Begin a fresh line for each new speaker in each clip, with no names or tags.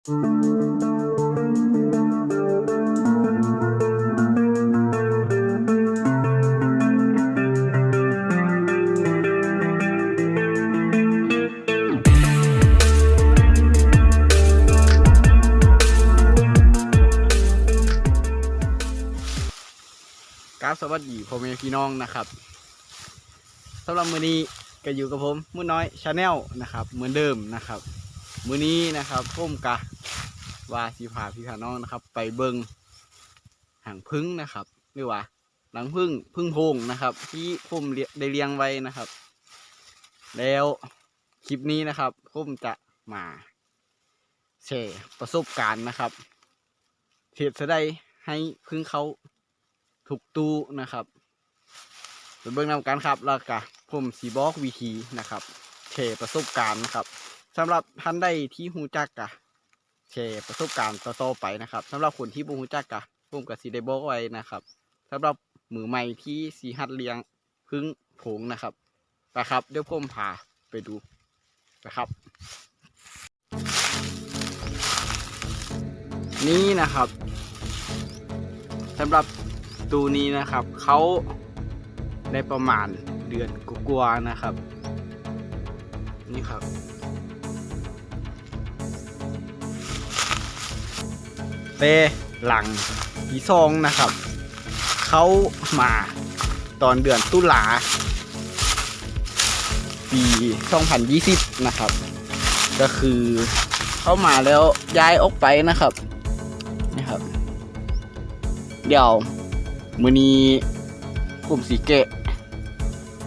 กราบสวัสดีพ่อแม่พี่น้องนะครับสำหรับมือนี้ก็อยู่กับผม มือน้อยชาแนลนะครับ เหมือนเดิมนะครับ มือนี้นะครับผมกะว่าสีพาพี่พาน้องนะครับ ไปเบิงหางพึ่งนะครับหรือว่าหลังพึ่งพึ่งโพงนะครับ ที่ผมเรียได้เลี้ยงไว้นะครับ แล้วคลิปนี้นะครับผมจะมาแชร์ประสบการณ์นะครับเหตุจะได้ให้พึ่งเขาถูกตู้นะครับไปเบิ่งนำกันครับแล้วก็ผมสีบอกวิธีนะครับแชร์ประสบการณ์นะครับ สำหรับท่านใดที่หูจักกะแชร์ประสบการณ์ต่อๆไปนะครับสำหรับคนที่บ่หูจักกะผมก็สิได้บอกไว้นะครับสำหรับมือใหม่ที่สีหัดเลี้ยงพึ่งผงนะครับนะครับเดี๋ยวผมพาไปดูนะครับ นี่นะครับสำหรับตูนี้นะครับเขาได้ประมาณเดือนกว่านะครับ นี่ครับ เปหลังที่ซองนะครับ เขามาตอนเดือนตุลาปี 2020 นะครับ ก็คือเข้ามาแล้วย้ายออกไปนะครับนี่ครับ เดี๋ยวมือนี้กลุ่มสีเกะ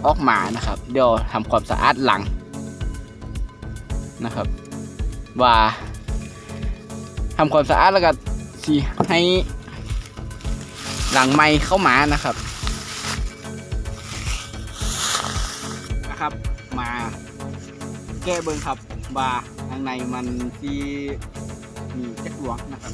ออกมานะครับ เดี๋ยวทำความสะอาดหลังนะครับ ว่าทำความสะอาดแล้วก็ สีให้หลังไม้เข้ามานะครับนะครับ มาแก้เบิ้งครับว่าทางในมันที่มีจักรวงนะครับ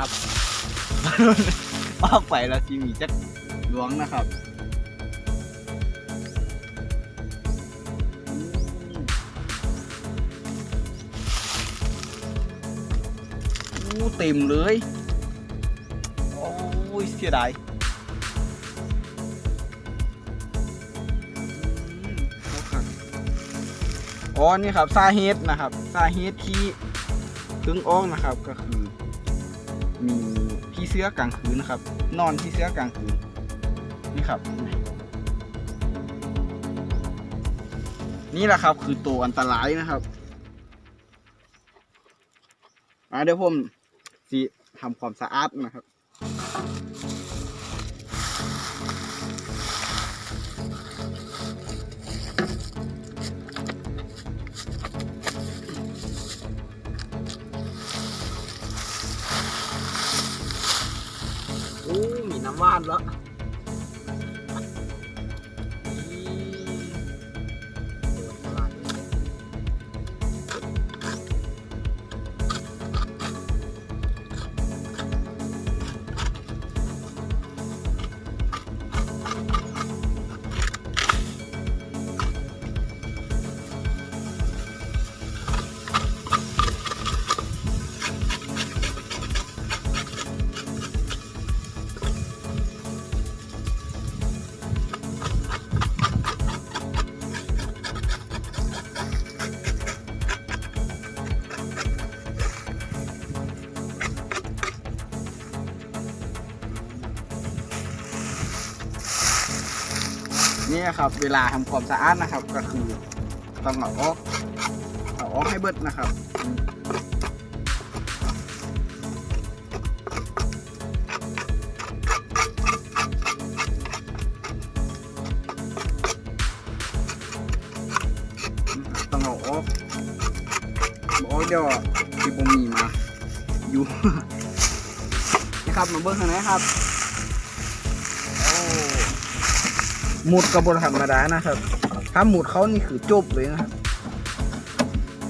ครับออกไปแล้วทีมีจักหลวงนะครับอู้เต็มเลย โอ้ยเสียดายอ๋อนี่ครับสาเหตุนะครับสาเหตุที่ถึงอ้องนะครับก็คือ มีพี่เสื้อกลางคืนนะครับ นอนพี่เสื้อกลางคืนนี่ครับ นี่แหละครับคือตัวอันตรายนะครับอ่าเดี๋ยวผมสิทำความสะอาดนะครับานแล้ว นี่นะครับ เวลาทำความสะอาดนะครับ ก็คือต้องเอาออกเอาออกให้เบิดนะครับต้องเดี๋ยวที่ผมมีมาอยู่นะครับมาเบิ้งข้างในครับ หมุดกระบวนธรรมดานะครับ ถ้าหมุดเขานี่คือจบเลยนะครับ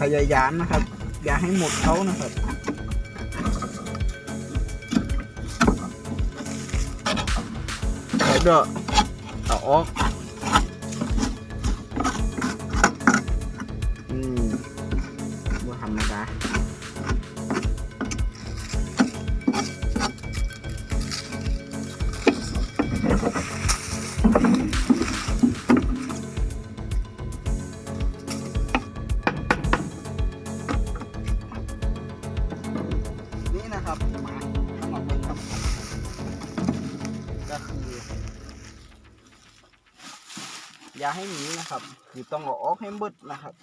พยายามนะครับ อย่าให้หมุดเขานะครับแล้วก็เอาออก นะครับคือต้องเอาออกให้เบิดนะครับ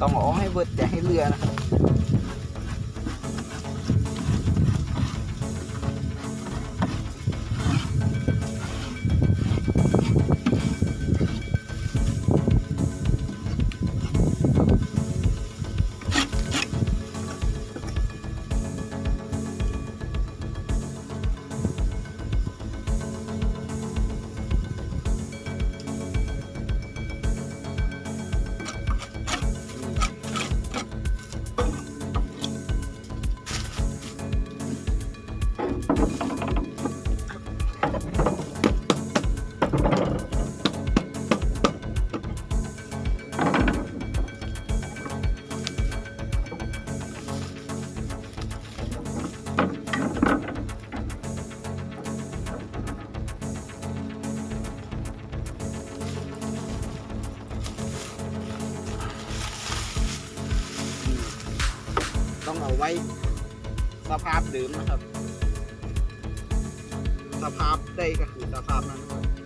ต้องเอาออกให้เบิดอย่าให้เรือนะครับ ว้สภาพเดิมนะครับ สภาพได้ก็คือสภาพนั้นครับ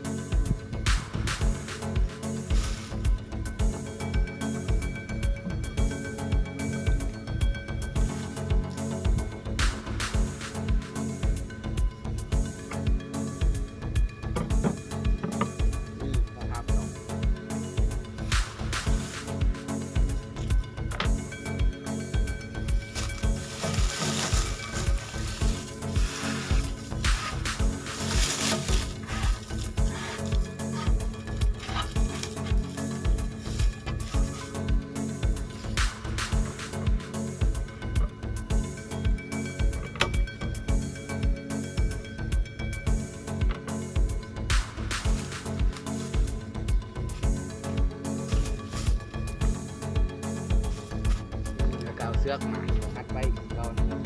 เลือกมากัดไว้อีกก่อนนะครับ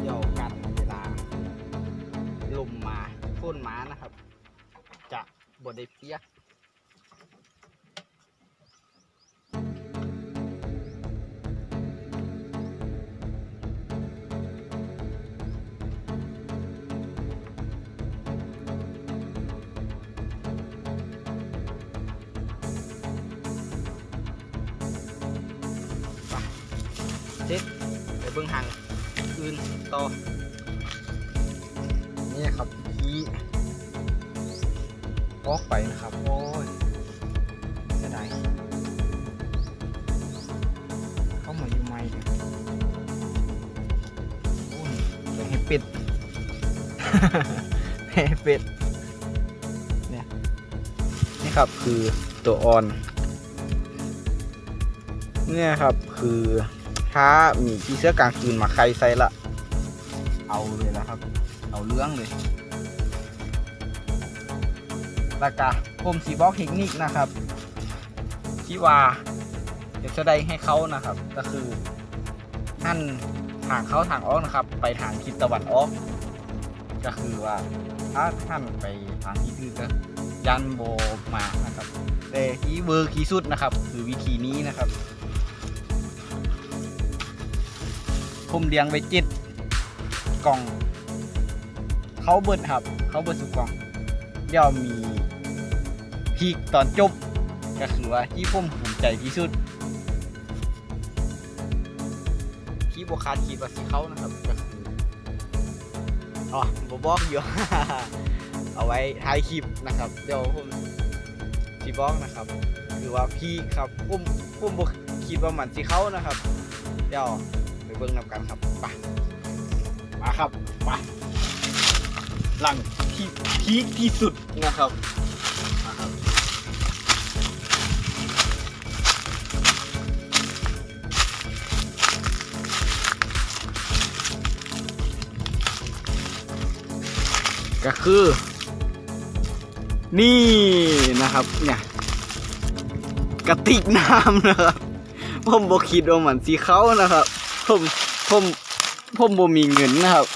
เดี๋ยวกันเวลาลมมาพ่นมานะครับ จะบดได้เปียก เบื้องหังอื่นต่อนี่ครับขี้ออกไปนะครับ โอ้ยเสียดายเข้ามาอยู่ไม่โอ้ยไปให้เป็ดให้เป็ดเนี่ยนี่ครับคือตัวออน เนี่ยครับคือ ถ้ามีพี่เสื้อกลางคืนมาใครใส่ละ เอาเลยนะครับ เอาเรื่องเลยแล้วก็ผมสีบอกเทคนิคนะครับ ที่ว่าจะแสดงให้เขานะครับ ก็คือท่านทางเขาทางออกนะครับ ไปทางทิศตะวันออก ก็คือว่าถ้าท่านไปทางที่อื่นก็ยันโบมานะครับ แต่ที่เวอร์ที่สุดนะครับ คือวิธีนี้นะครับ ผมเลี้ยงไว้เจ็ดกล่อง เขาเบิดครับ เขาเบิดสุกกล่องเดี๋ยวมีพีคตอนจบ ก็คือว่าที่ผมภูมิใจที่สุด ที่บวคาดคิดว่าสิเขานะครับก็คืออ๋อบบอกอยู่ เอาไว้ท้ายคลิปนะครับ เดี๋ยวผมสีบอกนะครับคือว่าพี่ครับผมผมบอกคิดว่ามันสีเขานะครับ เดี๋ยว เบิ่งนำกันครับไปมาครับไปหลังที่พีคที่สุดนะครับมาครับก็คือ นี่นะครับเนี่ยกระติกน้ำนะครับผมบอกคิดว่ามันสีเขานะครับ ผมผมผมบ่มีเงินนะครับ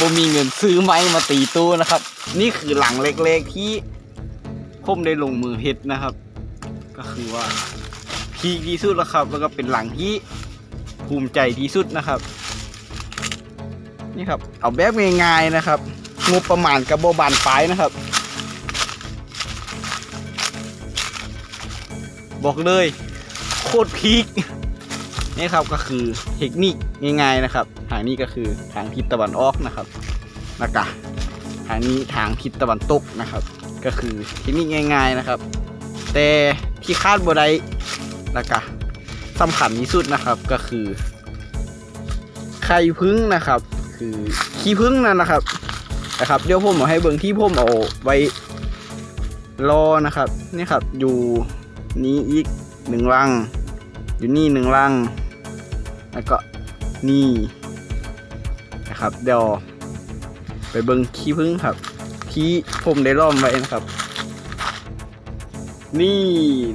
บ่มีเงินซื้อไม้มาตีตู้นะครับ นี่คือหลังเล็กๆที่ผมได้ลงมือเฮ็ดนะครับ ก็คือว่าพีคที่สุดแล้วครับ แล้วก็เป็นหลังที่ภูมิใจที่สุดนะครับ นี่ครับ เอาแบบง่ายๆนะครับงบประมาณกับโบบานปลายนะครับ บอกเลย โคตรพีค นี่ครับก็คือเทคนิคง่ายๆนะครับ ทางนี้ก็คือทางทิศตะวันออกนะครับแล้วก็ทางนี้ทางทิศตะวันตกนะครับ ก็คือเทคนิคง่าย ๆนะครับ แต่ที่คาดบ่ได้แล้วก็สำคัญที่สุดนะครับก็คือไข่พึ่งนะครับ คือขี้พึ่งนั่นนะครับนะครับเดี๋ยวผมเอาให้เบิ่งที่ผมเอาไว้รอนะครับนี่ครับอยู่นี้อีกหนึ่งรัง อยู่นี่หนึ่งรัง แล้วก็นี่นะครับเดี๋ยวไปเบิ่งขี้พึ่งครับที่ผมได้ล้อมไว้นะครับ นี่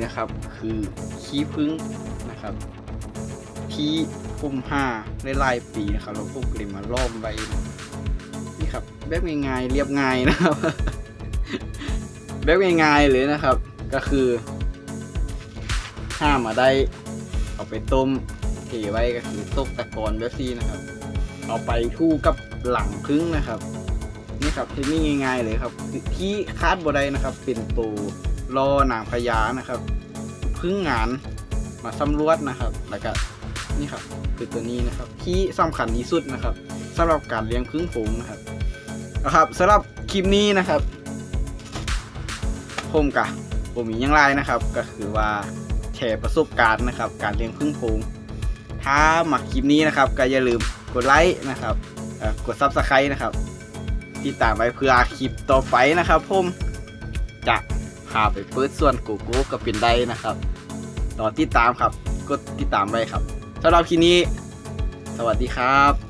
นะครับคือขี้พึ่งนะครับที่ผมห้าได้ลายปีนะครับแล้วผมก็เลยมาล้อมไว้นี่ครับแบบง่ายๆเรียบง่ายนะครับแบบง่ายๆเลยนะครับ ก็คือห้ามมาได้เอาไปต้ม เทไว้ก็คือตกตะกอนแบบซี่นะครับ เอาไปทู่กับหลังพึ่งนะครับ นี่ครับเทคนิคง่ายๆเลยครับ ที่คาดบดได้นะครับ เป็นตัวรอหนางพญานะครับ พึ่งงานมาสำรวจนะครับ แล้วก็นี่ครับคือตัวนี้นะครับ ที่สำคัญที่สุดนะครับสำหรับการเลี้ยงพึ่งผงนะครับนะครับสำหรับคลิปนี้นะครับผมกะผมมีอยังไรนะครับ ก็คือว่าแชร์ประสบการณ์นะครับ การเลี้ยงพึ่งผง ถ้าหมักคลิปนี้นะครับ ก็อย่าลืมกดไลค์นะครับกดซับสไครต์นะครับติดตามไว้เพื่อคลิปต่อไปนะครับผมจะพาไปเปิดส่วนโกโก้กับเป็นได้นะครับรอติดตามครับ กดติดตามไว้ครับสำหรับคลิปนี้ สวัสดีครับ